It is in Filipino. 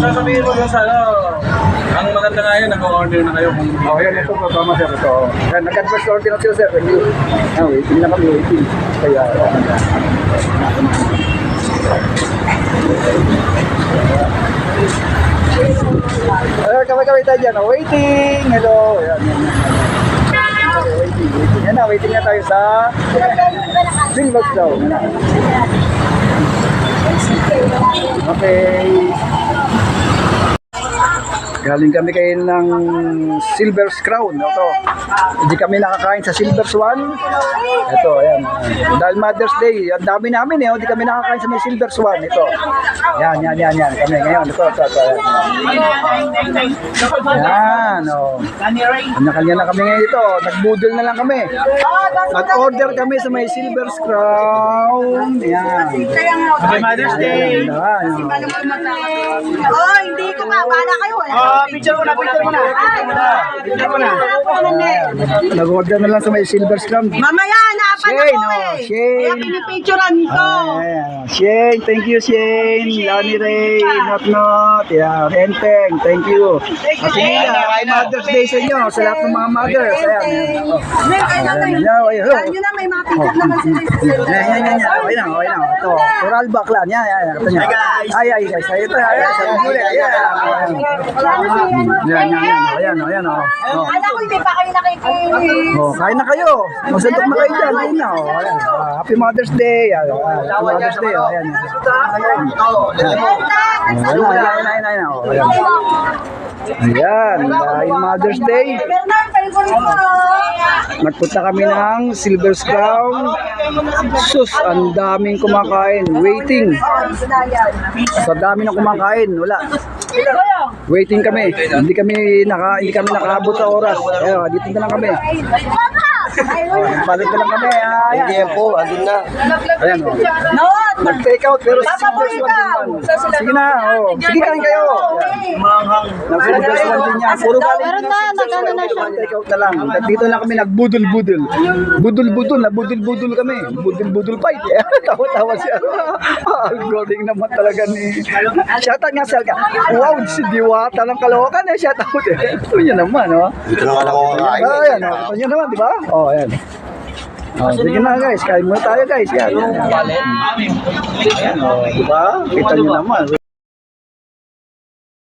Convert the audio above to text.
sasabihin mo sa ano, ang maganda nga yun, nag-order na kayo kung Oh, yan ito po, tama sir. Ito. Yan, nag-advance order na sila sir. Thank you. Ah, waiting na kami, waiting. Kaya, Hello, kami-kami tayo dyan. Oh, Waiting! Hello! Ayan, waiting, waiting. Yan na, waiting na tayo sa Silver Cloud. Yan na. Okay. Galing kami kayo ng Silver Crown. Ito. Hindi kami nakakain sa Silver Swan. Ito, ayan. Dahil Mother's Day, ang dami namin eh. Hindi kami nakakain sa may Silver Swan. Ito. Yan, yan, yan, yan. Kami ngayon. Ito, ito, ito. Ayan. Yan, oh. Kanya-kanya na kami ngayon ito. Nagbudol na lang kami. Nag-order kami sa may Silver Crown. Yan. Happy Mother's Day! Yan. Oh, hindi ko pa. Bala kayo. Ah, picture muna, picture muna. Picture muna. Nag-order na lang sa may Silver Crown. Mamaya, naapan Shane, ako oh, eh. Shane. Kaya pinipicturean ko. Ayan. Shane, thank you Shane. Lani Ray, Not Not. Yeah, Renteng, thank you. Sige na, happy Mother's Day sa inyo, sa lahat ng mga mothers. Ayan. Oh. Na Ayan, ayan, ayan. Ayan na, may mga picture naman sila. Yan, yan, yan, yan. Okay na, okay na. Ito, Coral Baklan. Yan, yan, yan. Ito niya. Ay, ay, guys. Ay, ito, ay, ay, sa gulay. Ayan, ayan. Yan, yan, yan. Ayan, ayan, oh. Oh. Kala ko hindi pa kayo nakikinig. Oh, kain na kayo. Masuntok na kayo dyan. Kain na. Oh. Ayan. Ah, happy Mother's Day. Ayan, ah, happy Mother's Day. Oh, ayan. Ayan. Ayan, ayan, ayan, ayan, oh, ayan. Ayan, dahil Mother's Day, Bernard, palikurin mo. nagpunta kami ng Silver Crown. Sus, ang daming kumakain. Waiting. Sa dami ng kumakain, wala. Waiting kami. Hindi kami naka hindi kami nakaabot sa oras. Ayun, dito na lang kami. Balik na lang kami. Ah, Ayan. Hindi po, andun na. Ayan. Oh. Nag-take out pero silver swan din yan. Sige na, oh. Sige kain kayo. Nag-silver swan din yan. Puro galing Meron na, nag-ano na siya. Take out na lang. Dito lang kami nagbudol-budol. Budol-budol, nabudol-budol kami. Budol-budol fight. Tawa-tawa siya. Ah, Ang galing naman talaga ni... Shoutout nga sa Wow, si Diwata ng Kalokan eh. Shoutout eh. Ito niya naman, oh. Dito na ako kakain. Ah, ayan, oh. Ito naman, di ba? Oh, ayan. Oh, sige na guys, kain muna tayo guys. Yan. Oh, di ba? Kita niyo naman.